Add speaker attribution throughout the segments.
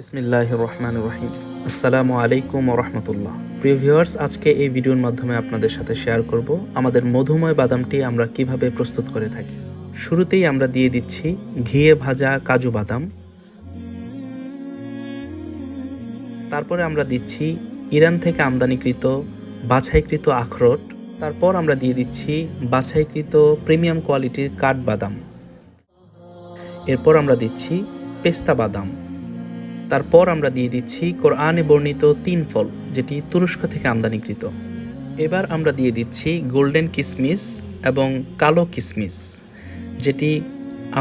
Speaker 1: বিসমিল্লাহ রহমান রহিম আসসালামু আলাইকুম রহমতুল্লাহ প্রিয় ভিউয়ার্স, আজকে এই ভিডিওর মাধ্যমে আপনাদের সাথে শেয়ার করব আমাদের মধুময় বাদামটি আমরা কীভাবে প্রস্তুত করে থাকি। শুরুতেই আমরা দিয়ে দিচ্ছি ঘিয়ে ভাজা কাজু বাদাম। তারপরে আমরা দিচ্ছি ইরান থেকে আমদানিকৃত বাছাইকৃত আখরোট। তারপর আমরা দিয়ে দিচ্ছি বাছাইকৃত প্রিমিয়াম কোয়ালিটির কাঠবাদাম। এরপর আমরা দিচ্ছি পেস্তা বাদাম। তারপর আমরা দিয়ে দিচ্ছি কোরআনে বর্ণিত তিন ফল, যেটি তুরস্ক থেকে আমদানিকৃত। এবার আমরা দিয়ে দিচ্ছি গোল্ডেন কিসমিস এবং কালো কিসমিস, যেটি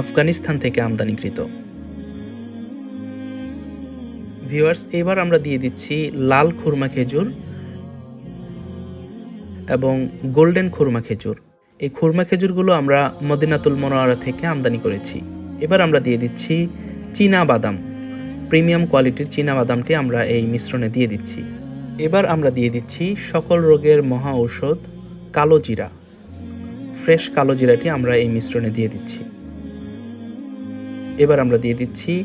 Speaker 1: আফগানিস্তান থেকে আমদানিকৃত। ভিউয়ার্স, এবার আমরা দিয়ে দিচ্ছি লাল খুরমা খেজুর এবং গোল্ডেন খুরমা খেজুর। এই খুরমা খেজুরগুলো আমরা মদিনাতুল মনোয়ারা থেকে আমদানি করেছি। এবার আমরা দিয়ে দিচ্ছি চীনা বাদাম। প্রিমিয়াম কোয়ালিটির বাদামটি আমরা এই মিশ্রণে দিয়ে দিচ্ছি। এবার আমরা দিয়ে দিচ্ছি সকল রোগের মহা ঔষধ কালো জিরা। ফ্রেশ কালো জিরাটি আমরা এই মিশ্রণে দিয়ে দিচ্ছি। এবার আমরা দিয়ে দিচ্ছি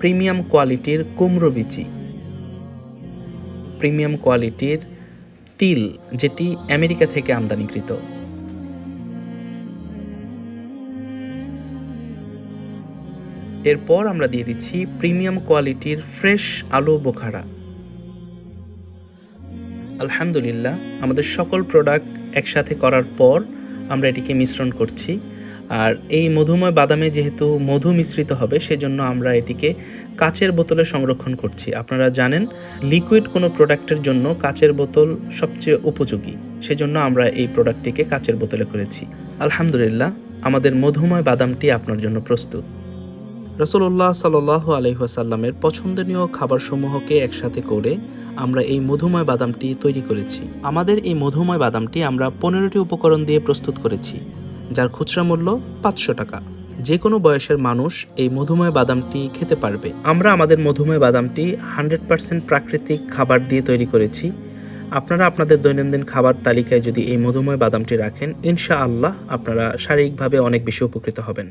Speaker 1: প্রিমিয়াম কোয়ালিটির কুমড়ো বিচি। প্রিমিয়াম কোয়ালিটির তিল, যেটি আমেরিকা থেকে আমদানিকৃত। এরপর আমরা দিয়ে দিচ্ছি প্রিমিয়াম কোয়ালিটির ফ্রেশ আলু বোখারা। আলহামদুলিল্লাহ, আমাদের সকল প্রোডাক্ট একসাথে করার পর আমরা এটিকে মিশ্রণ করছি। আর এই মধুময় বাদামে যেহেতু মধু মিশ্রিত হবে, সেজন্য আমরা এটিকে কাচের বোতলে সংরক্ষণ করছি। আপনারা জানেন লিকুইড কোনো প্রোডাক্টের জন্য কাচের বোতল সবচেয়ে উপযোগী। সেজন্য আমরা এই প্রোডাক্টটিকে কাচের বোতলে করেছি। আলহামদুলিল্লাহ, আমাদের মধুময় বাদামটি আপনার জন্য প্রস্তুত। রসুল্লাহ সাল আলহিহাসাল্লামের পছন্দনীয় খাবারসমূহকে একসাথে করে আমরা এই মধুময় বাদামটি তৈরি করেছি। আমাদের এই মধুময় বাদামটি আমরা পনেরোটি উপকরণ দিয়ে প্রস্তুত করেছি, যার খুচরা মূল্য পাঁচশো টাকা। যে কোনো বয়সের মানুষ এই মধুময় বাদামটি খেতে পারবে। আমরা আমাদের মধুময় বাদামটি হান্ড্রেড পার্সেন্ট প্রাকৃতিক খাবার দিয়ে তৈরি করেছি। আপনারা আপনাদের দৈনন্দিন খাবার তালিকায় যদি এই মধুময় বাদামটি রাখেন ইনশা আল্লাহ আপনারা শারীরিকভাবে অনেক বেশি উপকৃত হবেন।